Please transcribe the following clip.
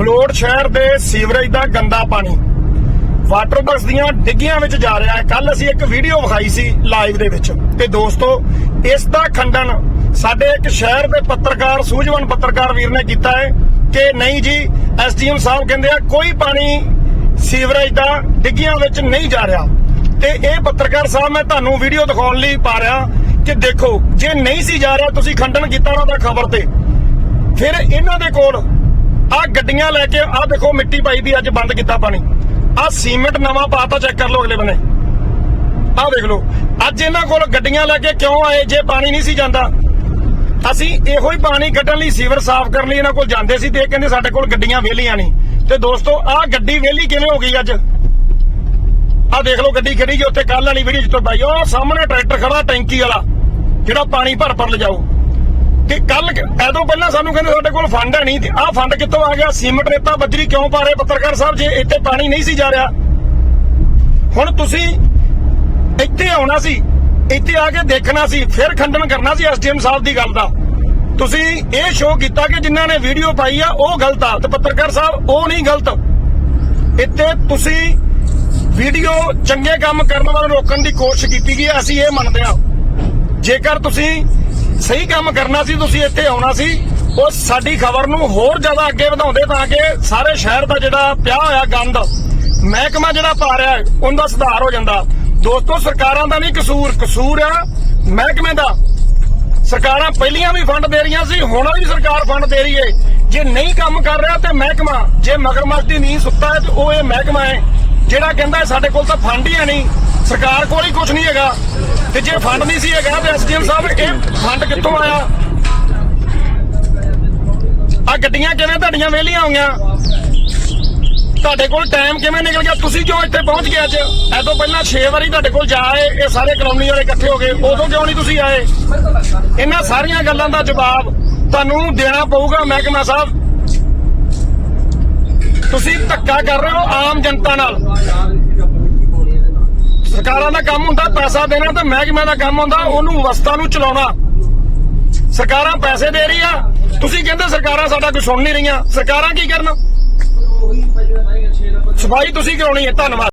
ਮਲੋੜ ਸ਼ਹਿਰ ਦੇ ਸੀਵਰੇਜ ਦਾ ਗੰਦਾ ਪਾਣੀ। ਵਾਟਰ ਬਾਕਸ ਦੀਆਂ ਡਿੱਗੀਆਂ ਵਿੱਚ ਜਾ ਰਿਹਾ ਹੈ। ਕੱਲ ਅਸੀਂ ਇੱਕ ਵੀਡੀਓ ਵਿਖਾਈ ਸੀ ਲਾਈਵ ਦੇ ਵਿੱਚ। ਤੇ ਦੋਸਤੋ, ਇਸ ਦਾ ਖੰਡਨ ਸਾਡੇ ਇੱਕ ਸ਼ਹਿਰ ਦੇ ਪੱਤਰਕਾਰ, ਸੂਝਵਾਨ ਪੱਤਰਕਾਰ ਵੀਰ ਨੇ ਕੀਤਾ ਹੈ ਕਿ ਨਹੀਂ ਜੀ, ਐਸਡੀਐਮ ਸਾਹਿਬ ਕਹਿੰਦੇ ਆ, ਕੋਈ ਪਾਣੀ ਸੀਵਰੇਜ ਦਾ ਡਿੱਗੀਆਂ ਵਿੱਚ ਨਹੀਂ ਜਾ ਰਿਹਾ। ਤੇ ਇਹ ਪੱਤਰਕਾਰ ਸਾਹਿਬ, ਮੈਂ ਤੁਹਾਨੂੰ ਵੀਡੀਓ ਦਿਖਾਉਣ ਲਈ ਪਾ ਰਿਹਾ ਕਿ ਦੇਖੋ, ਜੇ ਨਹੀਂ ਸੀ ਜਾ ਰਿਹਾ, ਤੁਸੀਂ ਖੰਡਨ ਕੀਤਾ ਉਹਨਾਂ ਦਾ ਖਬਰ ਤੇ। ਫਿਰ ਇਹਨਾਂ ਦੇ ਕੋਲ ਆ ਗੱਡੀਆਂ ਲੈ ਕੇ ਆ ਦੇਖੋ ਮਿੱਟੀ ਪਾਈ ਵੀ ਅੱਜ ਬੰਦ ਕੀਤਾ ਪਾਣੀ। ਆ ਸੀਮੈਂਟ ਨਵਾਂ ਪਾਤਾ, ਚੈੱਕ ਕਰ ਲਓ ਅਗਲੇ ਬੰਨੇ। ਆ ਦੇਖ ਲਓ। ਅੱਜ ਇਹਨਾਂ ਕੋਲ ਗੱਡੀਆਂ ਲੈ ਕੇ ਕਿਉਂ ਆਏ ਜੇ ਪਾਣੀ ਨਹੀਂ ਸੀ ਜਾਂਦਾ? ਅਸੀਂ ਇਹੋ ਹੀ ਪਾਣੀ ਕੱਢਣ ਲਈ ਸੀਵਰ ਸਾਫ਼ ਕਰਨ ਲਈ ਇਹਨਾਂ ਕੋਲ ਜਾਂਦੇ ਸੀ ਤੇ ਇਹ ਕਹਿੰਦੇ ਸਾਡੇ ਕੋਲ ਗੱਡੀਆਂ ਵਿਹਲੀਆਂ ਨਹੀਂ। ਤੇ ਦੋਸਤੋ ਆਹ ਗੱਡੀ ਵਿਹਲੀ ਕਿਵੇਂ ਹੋ ਗਈ ਅੱਜ? ਆਹ ਦੇਖ ਲਓ ਗੱਡੀ ਖੜੀ ਜੇ, ਉੱਥੇ ਕੱਲ ਵਾਲੀ ਵੀਡੀਓ ਜਿੱਤੋਂ ਬਾਈ ਉਹ ਸਾਹਮਣੇ ਟਰੈਕਟਰ ਖੜਾ ਟੈਂਕੀ ਵਾਲਾ, ਜਿਹੜਾ ਪਾਣੀ ਭਰ ਭਰ ਲਿਜਾਊ। ਕਿ ਕੱਲ ਐਦੋਂ ਪਹਿਲਾਂ ਸਾਨੂੰ ਕਹਿੰਦੇ ਸਾਡੇ ਕੋਲ ਫੰਡ ਹੈ ਨਹੀਂ ਤੇ ਆਹ ਫੰਡ ਕਿੱਥੋਂ ਆ ਗਿਆ? ਸੀਮਟ ਰੇਤਾ ਬੱਜਰੀ ਕਿਉਂ ਪਾ ਰਹੇ? ਪੱਤਰਕਾਰ ਸਾਹਿਬ, ਜੇ ਇੱਥੇ ਪਾਣੀ ਨਹੀਂ ਸੀ ਜਾ ਰਿਹਾ। ਹੁਣ ਤੁਸੀਂ ਇੱਥੇ ਆਉਣਾ ਸੀ, ਇੱਥੇ ਆ ਕੇ ਦੇਖਣਾ ਸੀ, ਫਿਰ ਖੰਡਨ ਕਰਨਾ ਸੀ ਐਸਡੀਐਮ ਸਾਹਿਬ ਦੀ ਗੱਲ ਦਾ। ਤੁਸੀਂ ਇਹ ਸ਼ੋਅ ਕੀਤਾ ਕਿ ਜਿਨ੍ਹਾਂ ਨੇ ਵੀਡੀਓ ਪਾਈ ਆ, ਉਹ ਗਲਤ ਆ। ਤੇ ਪੱਤਰਕਾਰ ਸਾਹਿਬ, ਉਹ ਨਹੀਂ ਗਲਤ। ਇੱਥੇ ਤੁਸੀਂ ਵੀਡੀਓ ਚੰਗੇ ਕੰਮ ਕਰਨ ਵਾਲੇ ਰੋਕਣ ਦੀ ਕੋਸ਼ਿਸ਼ ਕੀਤੀ ਗਈ ਅਸੀਂ ਇਹ ਮੰਨਦੇ ਹਾਂ। ਜੇਕਰ ਤੁਸੀਂ ਸਹੀ ਕੰਮ ਕਰਨਾ ਸੀ ਤੁਸੀਂ ਇੱਥੇ ਆਉਣਾ ਸੀ। ਉਹ ਸਾਡੀ ਖਬਰ ਨੂੰ ਹੋਰ ਜ਼ਿਆਦਾ ਅੱਗੇ ਵਧਾਉਂਦੇ ਤਾਂ ਕਿ ਸਾਰੇ ਸ਼ਹਿਰ ਦਾ ਜਿਹੜਾ ਪਿਆ ਹੋਇਆ ਗੰਦ ਮਹਿਕਮਾ ਜਿਹੜਾ ਪਾ ਰਿਹਾ ਹੈ, ਉਹਦਾ ਸੁਧਾਰ ਹੋ ਜਾਂਦਾ। ਦੋਸਤੋ ਸਰਕਾਰਾਂ ਦਾ ਨਹੀਂ ਕਸੂਰ ਕਸੂਰ ਆ ਮਹਿਕਮੇ ਦਾ। ਸਰਕਾਰਾਂ ਪਹਿਲੀਆਂ ਵੀ ਫੰਡ ਦੇ ਰਹੀਆਂ ਸੀ ਹੁਣ ਵੀ ਸਰਕਾਰ ਫੰਡ ਦੇ ਰਹੀ ਏ। ਜੇ ਨਹੀਂ ਕੰਮ ਕਰ ਰਿਹਾ ਤੇ ਮਹਿਕਮਾ ਜੇ ਮਗਰਮੱਛ ਦੀ ਨੀਂਦ ਸੁੱਤਾ ਹੈ ਤੇ ਉਹ ਇਹ ਮਹਿਕਮਾ ਹੈ ਜਿਹੜਾ ਕਹਿੰਦਾ ਸਾਡੇ ਕੋਲ ਤਾਂ ਫੰਡ ਹੀ ਹੈ ਨਹੀਂ। ਸਰਕਾਰ ਕੋਲ ਹੀ ਕੁਝ ਨਹੀਂ ਹੈਗਾ। ਤੇ ਜੇ ਫੰਡ ਨਹੀਂ ਸੀ ਹੈਗਾ ਤੇ ਐਸਡੀਐਮ ਸਾਹਿਬ, ਇਹ ਫੰਡ ਕਿੱਥੋਂ ਆਇਆ? ਆ ਗੱਡੀਆਂ ਕਿਵੇਂ ਤੁਹਾਡੀਆਂ ਵਿਹਲੀਆਂ ਹੋਈਆਂ? ਤੁਹਾਡੇ ਕੋਲ ਟਾਈਮ ਕਿਵੇਂ ਨਿਕਲ ਗਿਆ? ਤੁਸੀਂ ਕਿਉਂ ਇੱਥੇ ਪਹੁੰਚ ਗਏ ਅੱਜ? ਐਦੋਂ ਪਹਿਲਾਂ 6 ਵਾਰੀ ਤੁਹਾਡੇ ਕੋਲ ਜਾਏ ਇਹ ਸਾਰੇ ਕਲੋਨੀ ਵਾਲੇ ਇਕੱਠੇ ਹੋ ਗਏ, ਉਦੋਂ ਕਿਉਂ ਨਹੀਂ ਤੁਸੀਂ ਆਏ? ਇਹਨਾਂ ਸਾਰੀਆਂ ਗੱਲਾਂ ਦਾ ਜਵਾਬ ਤੁਹਾਨੂੰ ਦੇਣਾ ਪਊਗਾ ਮਹਿਕਮਾ ਸਾਹਿਬ। ਤੁਸੀਂ ਧੱਕਾ ਕਰ ਰਹੇ ਹੋ ਆਮ ਜਨਤਾ ਨਾਲ। ਸਰਕਾਰਾਂ ਦਾ ਕੰਮ ਹੁੰਦਾ, ਪੈਸਾ ਦੇਣਾ ਤੇ ਮਹਿਕਮੇ ਦਾ ਕੰਮ ਹੁੰਦਾ, ਉਹਨੂੰ ਵਸਤਾਂ ਨੂੰ ਚਲਾਉਣਾ। ਸਰਕਾਰਾਂ ਪੈਸੇ ਦੇ ਰਹੀ ਆ ਤੁਸੀਂ ਕਹਿੰਦੇ ਸਰਕਾਰਾਂ ਸਾਡਾ ਕੋਈ ਸੁਣ ਨਹੀਂ ਰਹੀਆਂ, ਸਰਕਾਰਾਂ ਕੀ ਕਰਨ? ਸਫ਼ਾਈ ਤੁਸੀਂ ਕਰਾਉਣੀ ਹੈ, ਧੰਨਵਾਦ।